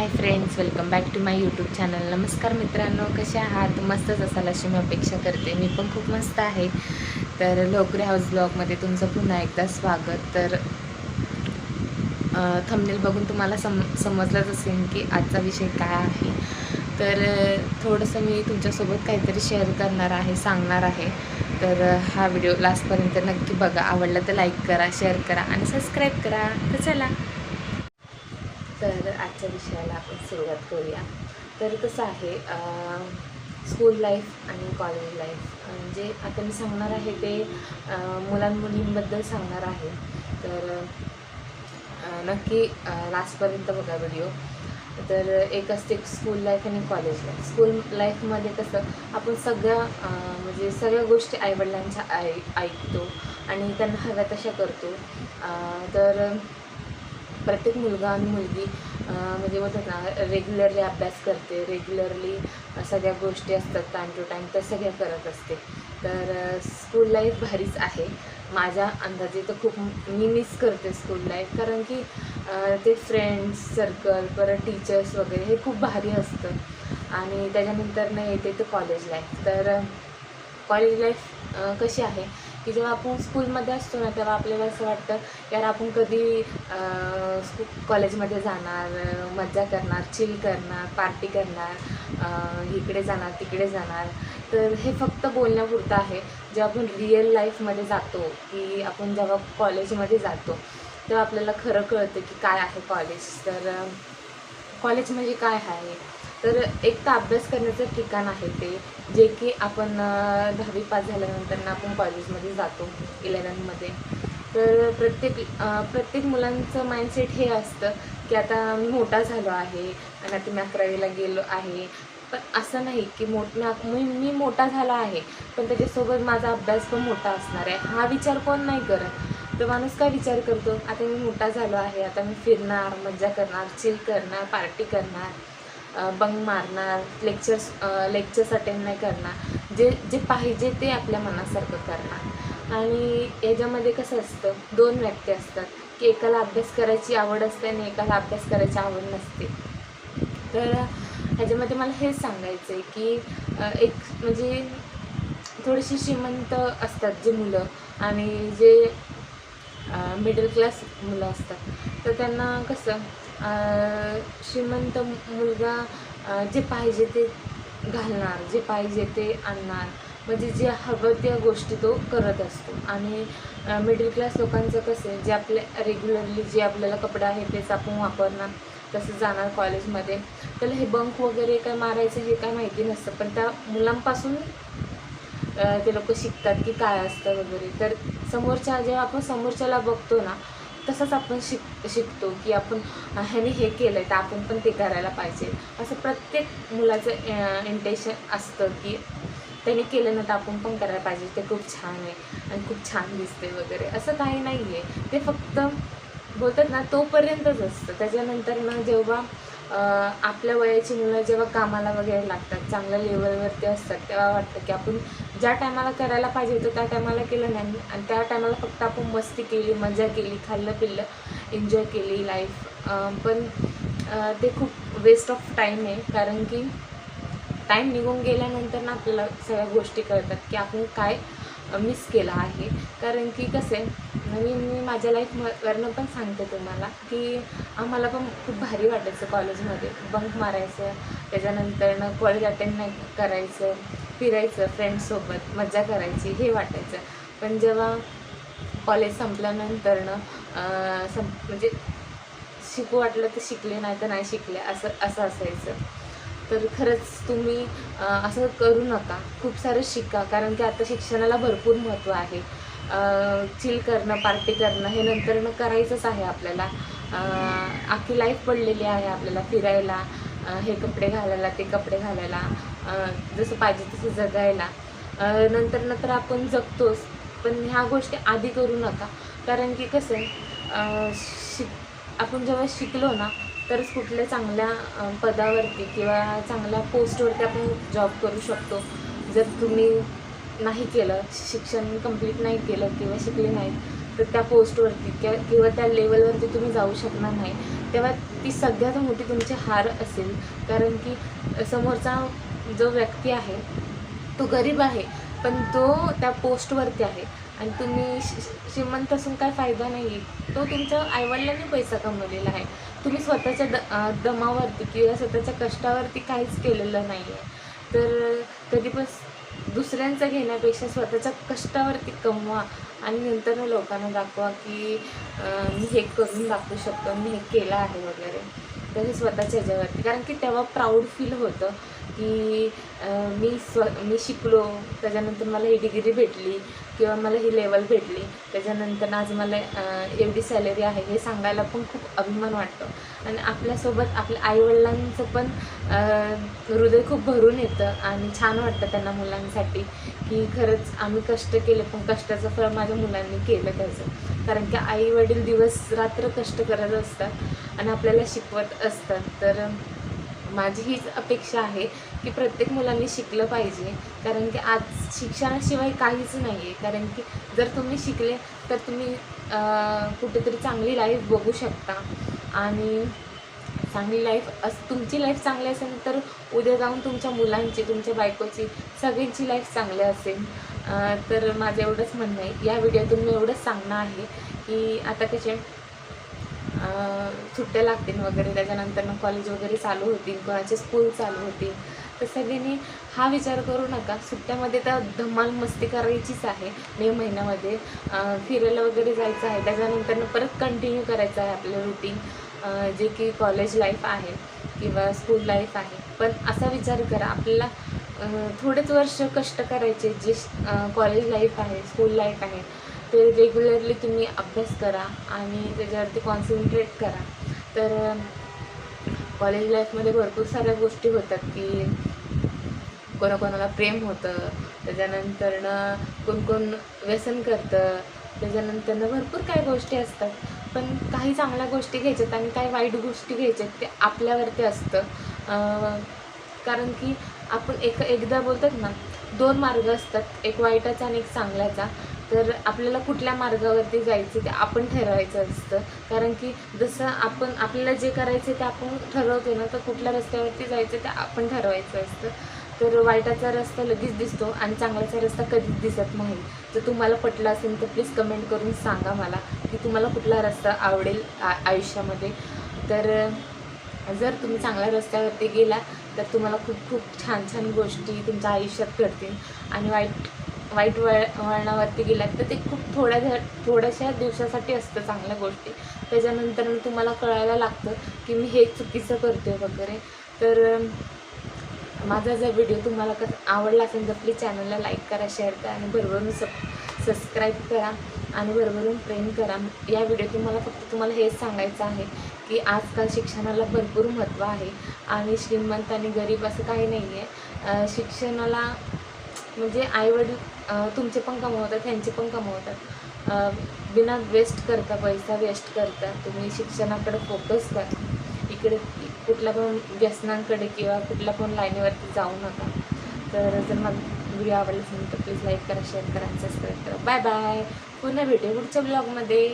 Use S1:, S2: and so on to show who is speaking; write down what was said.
S1: Hi friends welcome back to my YouTube channel नमस्कार मित्रांनो कसे आहात? मस्तच असाल अशी मी अपेक्षा करते. मी पण खूप मस्त आहे. तर लोकरी हाऊस ब्लॉगमध्ये तुमचं पुन्हा एकदा स्वागत. तर थंबनेल बघून तुम्हाला सम समजलंच असेल की आजचा विषय काय आहे. तर थोडंसं मी तुमच्यासोबत काहीतरी शेअर करणार आहे सांगणार आहे. तर हा व्हिडिओ लास्टपर्यंत नक्की बघा. आवडला तर लाईक करा शेअर करा आणि सबस्क्राईब करा. तर चला. तर आजच्या विषयाला आपण सुरुवात करूया. तर कसं आहे स्कूल लाईफ आणि कॉलेज लाईफ म्हणजे आता मी सांगणार आहे ते मुलांमुलींबद्दल सांगणार आहे. तर नक्की लास्टपर्यंत बघा व्हिडिओ तर एक असते स्कूल लाईफ आणि कॉलेज लाईफ स्कूल लाईफमध्ये कसं आपण सगळ्या म्हणजे सगळ्या गोष्टी आईवडिलांच्या ऐ ऐकतो आणि त्यांना हव्या तशा करतो. तर प्रत्येक मुलगा आणि मुलगी म्हणजे बोलतात ना रेग्युलरली अभ्यास करते रेग्युलरली सगळ्या गोष्टी असतात टाईम टू टाईम त्या सगळ्या करत असते. तर स्कूल लाईफ भारीच आहे. माझ्या अंदाजे तर खूप मी मिस करते स्कूल लाईफ कारण की ते फ्रेंड्स सर्कल परत टीचर्स वगैरे हे खूप भारी असतं. आणि त्याच्यानंतर नाही येते तर कॉलेज लाईफ तर कॉलेज लाईफ कशी आहे? की जेव्हा आपण स्कूलमध्ये असतो ना तेव्हा आपल्याला असं वाटतं यार आपण कधी स्कू कॉलेजमध्ये जाणार मज्जा करणार चिल करणार पार्टी करणार इकडे जाणार तिकडे जाणार? तर हे फक्त बोलण्यापुरतं आहे. जेव्हा आपण रिअल लाईफमध्ये जातो की आपण जेव्हा कॉलेजमध्ये जातो तेव्हा आपल्याला खरं कळतं की काय आहे कॉलेज तर कॉलेज म्हणजे काय आहे? तर एक तर अभ्यास करण्याचं ठिकाण आहे ते जे की आपण दहावी पास झाल्यानंतर ना आपण कॉलेजमध्ये जातो इलेवनमध्ये तर प्रत्येक प्रत्येक मुलांचं माइंडसेट हे असतं की आता मी मोठा झालो आहे आणि आता मी अकरावीला गेलो आहे. पण असं नाही की मोठ मी मी मोठा झाला आहे पण त्याच्यासोबत माझा अभ्यास पण मोठा असणार आहे. हा विचार कोण नाही करत. तर माणूस काय विचार करतो? आता मी मोठा झालो आहे आता मी फिरणार मज्जा करणार चिल करणार पार्टी करणार. बंग मारणार लेक्चर्स लेक्चर्स अटेंड नाही करणार. जे जे पाहिजे ते आपल्या मनासारखं करणार. आणि याच्यामध्ये कसं असतं दोन व्यक्ती असतात की एकाला अभ्यास करायची आवड असते आणि एकाला अभ्यास करायची आवड नसते. तर ह्याच्यामध्ये मला हेच सांगायचं आहे की एक म्हणजे थोडीशी श्रीमंत असतात जे मुलं आणि जे मिडल क्लास मुलं असतात. तर त्यांना कसं श्रीमंत मुलगा जे पाहिजे ते घालणार जे पाहिजे ते आणणार. म्हणजे जे हवं त्या गोष्टी तो करत असतो. आणि मिडल क्लास लोकांचं कसं आहे जे आपले रेग्युलरली जे आपल्याला कपडा आहे तेच आपण वापरणार तसं जाणार कॉलेजमध्ये त्याला हे बंक वगैरे काय मारायचं हे काय माहिती नसतं पण त्या मुलांपासून ते लोक शिकतात की काय असतं वगैरे. तर समोरच्या जेव्हा आपण समोरच्याला बघतो ना तसंच आपण शिक शिकतो की आपण ह्याने हे केलं आहे तर आपण पण ते करायला पाहिजे. असं प्रत्येक मुलाचं इंटेन्शन असतं की त्याने केलं ना तर आपण पण करायला पाहिजे. ते खूप छान आहे आणि खूप छान दिसते वगैरे. असं काही नाही आहे ते फक्त बोलतात ना तोपर्यंतच असतं. त्याच्यानंतर ना जेव्हा आपल्या वयाची मुलं जेव्हा कामाला वगैरे लागतात चांगल्या लेवलवरती असतात तेव्हा वाटतं की आपण ज्या टायमाला करायला पाहिजे होतं त्या टायमाला केलं नाही. आणि त्या टायमाला फक्त आपण मस्ती केली मजा केली खाल्लं पिल्लं एन्जॉय केली लाईफ पण ते खूप वेस्ट ऑफ टाईम आहे. कारण की टाईम निघून गेल्यानंतर ना आपल्याला सगळ्या गोष्टी कळतात की आपण काय मिस केला आहे. कारण की कसं आहे मी मी माझ्या लाईफवरनं पण सांगते तुम्हाला की आम्हाला पण खूप भारी वाटायचं कॉलेजमध्ये बंक मारायचं त्याच्यानंतर कॉलेज अटेंड नाही करायचं फिरायचं फ्रेंड्ससोबत मज्जा करायची हे वाटायचं. पण जेव्हा कॉलेज संपल्यानंतर ना सं म्हणजे शिकू वाटलं तर शिकले नाही तर नाही शिकले असं असं असायचं. तर खरंच तुम्ही असं करू नका. खूप सारं शिका कारण की आता शिक्षणाला भरपूर महत्त्व आहे. चिल करणं पार्टी करणं हे नंतर करायचंच आहे आपल्याला. आखी लाईफ पडलेली आहे आपल्याला फिरायला हे कपडे घालायला ते कपडे घालायला जसं पाहिजे तसं जगायला. नंतर नंतर आपण जगतोच पण ह्या गोष्टी आधी करू नका. कारण की कसं आहे शिक आपण जेव्हा शिकलो ना तरच कुठल्या चांगल्या पदावरती किंवा चांगल्या पोस्टवरती आपण जॉब करू शकतो. जर तुम्ही नाही केलं शिक्षण कंप्लीट नाही केलं किंवा शिकले नाहीत तर त्या पोस्टवरती किंवा किंवा त्या लेवलवरती तुम्ही जाऊ शकणार नाही. तेव्हा ती सगळ्यात मोठी तुमची हार असेल. कारण की समोरचा जो व्यक्ती आहे तो गरीब आहे पण तो त्या पोस्टवरती आहे. आणि तुम्ही श्रीमंत असून काय फायदा नाही आहे तो तुमच्या आईवडिलांनी पैसा कमवलेला आहे. तुम्ही स्वतःच्या द दमावरती किंवा स्वतःच्या कष्टावरती काहीच केलेलं नाही आहे तर कधी पण दुसऱ्यांचं घेण्यापेक्षा स्वतःच्या कष्टावरती कमवा आणि नंतर लोकांना दाखवा की मी हे करून दाखवू शकतो मी हे केलं आहे वगैरे. तसे स्वतःच्या ह्याच्यावरती. कारण की तेव्हा प्राऊड फील होतं. की मी स्व मी शिकलो त्याच्यानंतर मला ही डिग्री भेटली किंवा मला ही लेवल भेटली. त्याच्यानंतर आज मला एवढी सॅलरी आहे हे सांगायला पण खूप अभिमान वाटतो. आणि आपल्यासोबत आपल्या आईवडिलांचं पण हृदय खूप भरून येतं आणि छान वाटतं त्यांना मुलांसाठी की खरंच आम्ही कष्ट केले पण कष्टाचं फळ माझ्या मुलांनी केलं त्याचं. कारण की आईवडील दिवस रात्र कष्ट करत असतात आणि आपल्याला शिकवत असतात. तर माझी हीच अपेक्षा आहे की प्रत्येक मुलांनी शिकलं पाहिजे. कारण की आज शिक्षणाशिवाय काहीच नाही आहे कारण की जर तुम्ही शिकले तर तुम्ही कुठेतरी चांगली लाईफ बघू शकता. आणि चांगली लाईफ अस तुमची लाईफ चांगली असेल तर उद्या जाऊन तुमच्या मुलांची तुमच्या बायकोची सगळ्यांची लाईफ चांगली असेल. तर माझं एवढंच म्हणणं आहे. या व्हिडिओतून मी एवढंच सांगणं आहे की आता कसे सुट्ट्या लागतील वगैरे त्याच्यानंतर मग कॉलेज वगैरे चालू होतील कोणाचे स्कूल चालू होतील. तर सगळ्यांनी हा विचार करू नका. सुट्ट्यामध्ये तर धमाल मस्ती करायचीच आहे मे महिन्यामध्ये. फिरायला वगैरे जायचं आहे त्याच्यानंतर परत कंटिन्यू करायचं आहे आपलं रुटीन जे की कॉलेज लाईफ आहे किंवा स्कूल लाईफ आहे. पण असा विचार करा आपल्याला थोडेच वर्ष कष्ट करायचे जे कॉलेज लाईफ आहे स्कूल लाईफ आहे. ते रेग्युलरली तुम्ही अभ्यास करा आणि त्याच्यावरती कॉन्सन्ट्रेट करा. तर कॉलेज लाईफमध्ये भरपूर साऱ्या गोष्टी होतात की कोणाकोणाला प्रेम होतं त्याच्यानंतरनं कोण कोण व्यसन करतं त्याच्यानंतरनं भरपूर काही गोष्टी असतात. पण काही चांगल्या गोष्टी घ्यायच्यात आणि काही वाईट गोष्टी घ्यायच्यात ते आपल्यावरती असतं. कारण की आपण एक एकदा बोलतात ना दोन मार्ग असतात एक वाईटाचा आणि एक चांगल्याचा. तर आपल्याला कुठल्या मार्गावरती जायचं ते आपण ठरवायचं असतं. कारण की जसं आपण आपल्याला जे करायचं ते आपण ठरवतो ना तर कुठल्या रस्त्यावरती जायचं ते आपण ठरवायचं असतं. तर वाईटाचा रस्ता लगेच दिसतो आणि चांगल्याचा रस्ता कधीच दिसत नाही. जर तुम्हाला पटला असेल तर प्लीज कमेंट करून सांगा मला की तुम्हाला कुठला रस्ता आवडेल आ आयुष्यामध्ये. तर जर तुम्ही चांगल्या रस्त्यावरती गेला तर तुम्हाला खूप खूप छान छान गोष्टी तुमच्या आयुष्यात घडतील. आणि वाईट वाईट वळ वळणावरती गेलात तर ते खूप थोड्या थोड्याशा दिवसासाठी असतं चांगल्या गोष्टी. त्याच्यानंतर तुम्हाला कळायला लागतं की मी हे चुकीचं करते वगैरे. तर माझा जर व्हिडिओ तुम्हाला कसं आवडला असेल तर प्लीज चॅनलला लाईक करा शेअर करा आणि भरभरून सब सबस्क्राईब करा आणि भरभरून प्रेम करा. या व्हिडिओतून मला फक्त तुम्हाला हेच सांगायचं आहे की आजकाल शिक्षणाला भरपूर महत्त्व आहे आणि श्रीमंत आणि गरीब असं काही नाही आहे शिक्षणाला म्हणजे आईवडील तुमचे पण कमवतात त्यांचे पण कमवतात. बिना वेस्ट करता पैसा वेस्ट करता तुम्ही शिक्षणाकडे फोकस करा. इकडे कुठल्या पण व्यसनांकडे किंवा कुठल्या पण लाईनीवरती जाऊ नका. तर जर मग व्हिडिओ आवडला असेल तर प्लीज लाईक करा शेअर करा सबस्क्राईब करा. बाय बाय पुन्हा भेटू पुढच्या ब्लॉगमध्ये